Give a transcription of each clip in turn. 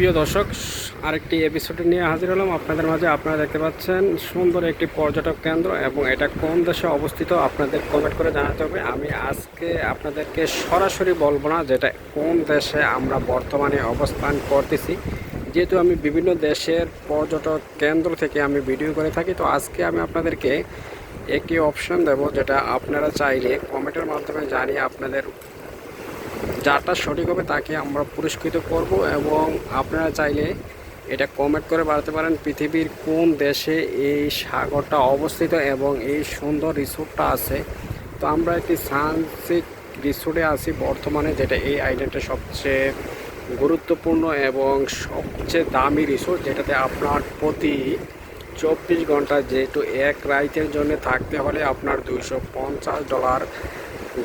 প্রিয় দর্শক, আরেকটি এপিসোডে নিয়ে হাজির হলাম। আপনাদের মাঝে আপনারা দেখতে পাচ্ছেন, সুন্দর একটি পর্যটক কেন্দ্র এবং এটা কোন দেশে অবস্থিত আপনাদের কমেন্ট করে জানাতে হবে। আমি আজকে আপনাদেরকে সরাসরি বলব না যেটা কোন দেশে আমরা বর্তমানে অবস্থান করতেছি। যেহেতু আমি বিভিন্ন দেশের পর্যটক কেন্দ্র থেকে আমি ভিডিও করে থাকি, তো আজকে আমি আপনাদেরকে একটি অপশন দেব যেটা আপনারা চাইলে কমেন্টের মাধ্যমে জানিয়ে আপনাদের যারটা সঠিক হবে তাকে আমরা পুরস্কৃত করব এবং আপনারা চাইলে এটা কমেন্ট করে বাড়াতে পারেন পৃথিবীর কোন দেশে এই সাগরটা অবস্থিত এবং এই সুন্দর রিসোর্টটা আছে। তো আমরা একটি সানসেট রিসোর্টে আছি বর্তমানে যেটা এই আইল্যান্ডের সবচেয়ে গুরুত্বপূর্ণ এবং সবচেয়ে দামি রিসোর্ট যেটাতে আপনার প্রতি চব্বিশ ঘণ্টা যেহেতু এক রাইতের জন্য থাকতে হলে আপনার দুইশো পঞ্চাশ ডলার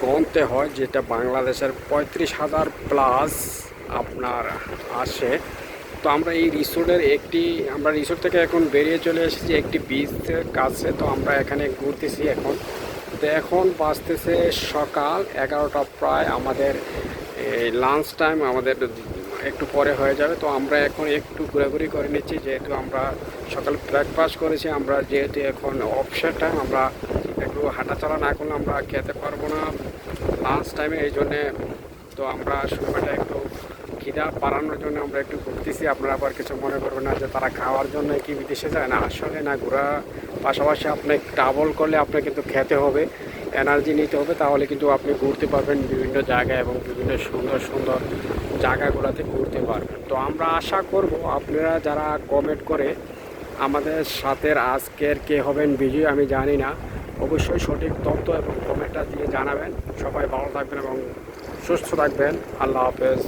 গণতে হয় যেটা বাংলাদেশের পঁয়ত্রিশ হাজার প্লাস আপনার আসে। তো আমরা এই রিসোর্টের একটি, আমরা রিসোর্ট থেকে এখন বেরিয়ে চলে এসেছি একটি বিচের কাছে। তো আমরা এখানে ঘুরতেছি এখন। তো এখন বাঁচতেছে সকাল এগারোটা প্রায়। আমাদের লাঞ্চ টাইম আমাদের একটু পরে হয়ে যাবে। তো আমরা এখন একটু ঘোরাঘুরি করে নিচ্ছি। যেহেতু আমরা সকাল ব্রেকফাস্ট করেছি, আমরা যেহেতু এখন অফসের টাইম আমরা একটু হাঁটাচলা না করলে আমরা খেতে পারব না। লাঞ্চ টাইমে এই জন্যে তো আমরা সময়টা একটু খিদা বাড়ানোর জন্য আমরা একটু ঘুরতেছি। আপনারা আবার কিছু মনে করবেন না যে তারা খাওয়ার জন্য কি বিদেশে যায়? না, আসলে না, ঘোরা পাশাপাশি আপনি ট্রাভেল করলে আপনাকে কিন্তু খেতে হবে এনার্জি নিতে হবে। তাহলে কিন্তু আপনি ঘুরতে পারবেন বিভিন্ন জায়গায় এবং বিভিন্ন সুন্দর সুন্দর জায়গাগুলোতে ঘুরতে পারবেন। তো আমরা আশা করব আপনারা যারা কমেন্ট করে আমাদের সাথে আজকের কে হবেন বিজয়ী, আমি জানি না। অবশ্যই সঠিক তথ্য এবং কমেন্টটা দিয়ে জানাবেন। সবাই ভালো থাকবেন এবং সুস্থ থাকবেন। আল্লাহ হাফেজ।